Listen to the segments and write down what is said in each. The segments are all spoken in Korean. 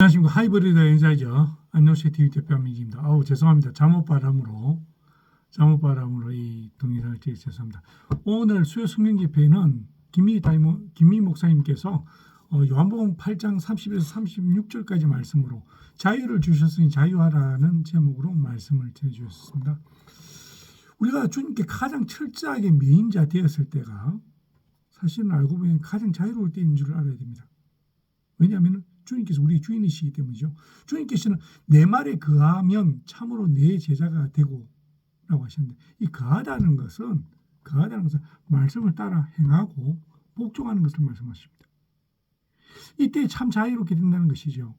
안녕하십니까 하이브리드 연사이죠 안녕하세요 TV 대표 민기입니다. 아우 죄송합니다. 잘못 바람으로 잘못 바람으로 이 동영상을 찍어 죄송합니다. 오늘 수요 성경 집회는 김미 다이모 김미 목사님께서 어, 요한복음 8장 30에서 36절까지 말씀으로 자유를 주셨으니 자유하라는 제목으로 말씀을 전해주셨습니다. 우리가 주님께 가장 철저하게 메인자 되었을 때가 사실은 알고 보면 가장 자유로울 때인 줄 알아야 됩니다. 왜냐하면 주님께서 우리 주인이시기 때문이죠. 주님께서는 내 말에 거하면 참으로 내 제자가 되고 라고 하셨는데 이 거하다는 것은 거하다는 것은 말씀을 따라 행하고 복종하는 것을 말씀하십니다. 이때 참 자유롭게 된다는 것이죠.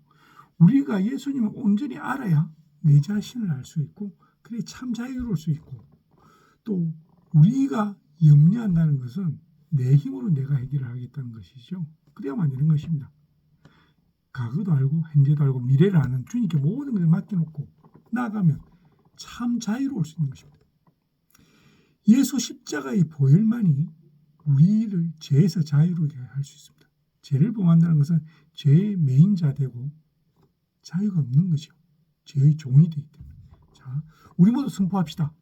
우리가 예수님을 온전히 알아야 내 자신을 알 수 있고 그래 참 자유로울 수 있고 또 우리가 염려한다는 것은 내 힘으로 내가 해결을 하겠다는 것이죠. 그래야만 되는 것입니다. 과거도 알고 현재도 알고 미래를 아는 주님께 모든 것을 맡겨놓고 나아가면 참 자유로울 수 있는 것입니다. 예수 십자가의 보혈만이 우리를 죄에서 자유롭게 할 수 있습니다. 죄를 범한다는 것은 죄의 메인자 되고 자유가 없는 것이요. 죄의 종이 되기 때문에. 자, 우리 모두 선포합시다.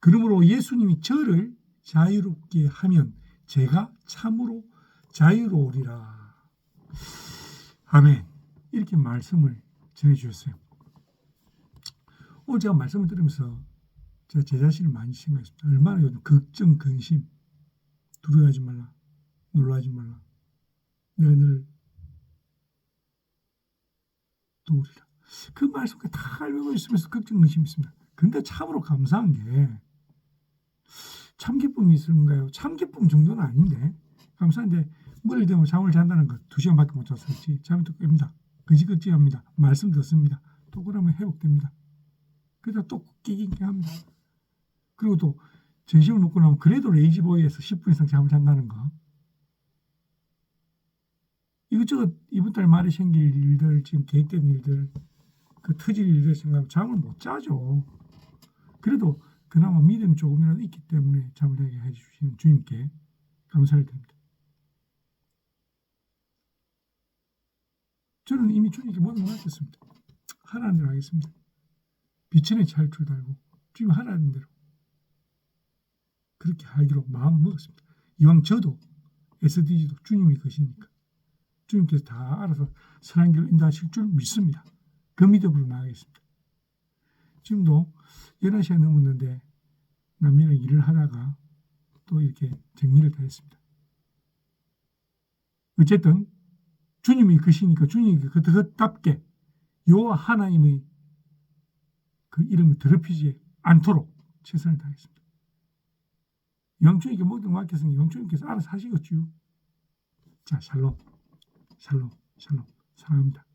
그러므로 예수님이 저를 자유롭게 하면 제가 참으로 자유로우리라. 아멘. 이렇게 말씀을 전해주셨어요. 오늘 제가 말씀을 들으면서 제가 제 자신을 많이 생각했습니다. 얼마나 요즘 걱정, 근심, 두려워하지 말라, 놀라지 말라. 내가 늘 도우리라. 그 말씀을 다 알고 있으면서 걱정, 근심이 있습니다. 근데 참으로 감사한 게 참 기쁨이 있는가요? 참 기쁨 정도는 아닌데 감사한데 머리 대면 잠을 잔다는 것 두 시간밖에 못 잤을지 잠이 또 깹니다. 그지그지합니다. 말씀 듣습니다. 또 그러면 회복됩니다. 그러다 또 끼긴 합니다. 그리고 또 점심을 먹고 나면 그래도 레이지보이에서 10분 이상 잠을 잔다는 거. 이것저것 이번 달 말에 생길 일들 지금 계획된 일들 그 터질 일들 생각하면 잠을 못 자죠. 그래도 그나마 믿음이 조금이라도 있기 때문에 잠을 자게 해주시는 주님께 감사를 드립니다. 저는 이미 주님께 모든 걸 맡겼습니다. 하나님 대로 하겠습니다. 빛의 잘줄 달고 주님 하나님 대로 그렇게 하기로 마음을 먹었습니다. 이왕 저도 SDG도 주님이 것이니까 주님께서 다 알아서 선한 길로 인도하실 줄 믿습니다. 그 믿음으로 나가겠습니다. 지금도 11시가 넘었는데 남미랑 일을 하다가 또 이렇게 정리를 다 했습니다. 어쨌든 주님이 것이니까 주님이 그것답게 여호와 하나님의 그 이름을 더럽히지 않도록 최선을 다하겠습니다. 영주님께 모든 걸 맡겼으니 영주님께서 알아서 하시겠죠. 자, 샬롬, 샬롬, 샬롬. 사랑합니다.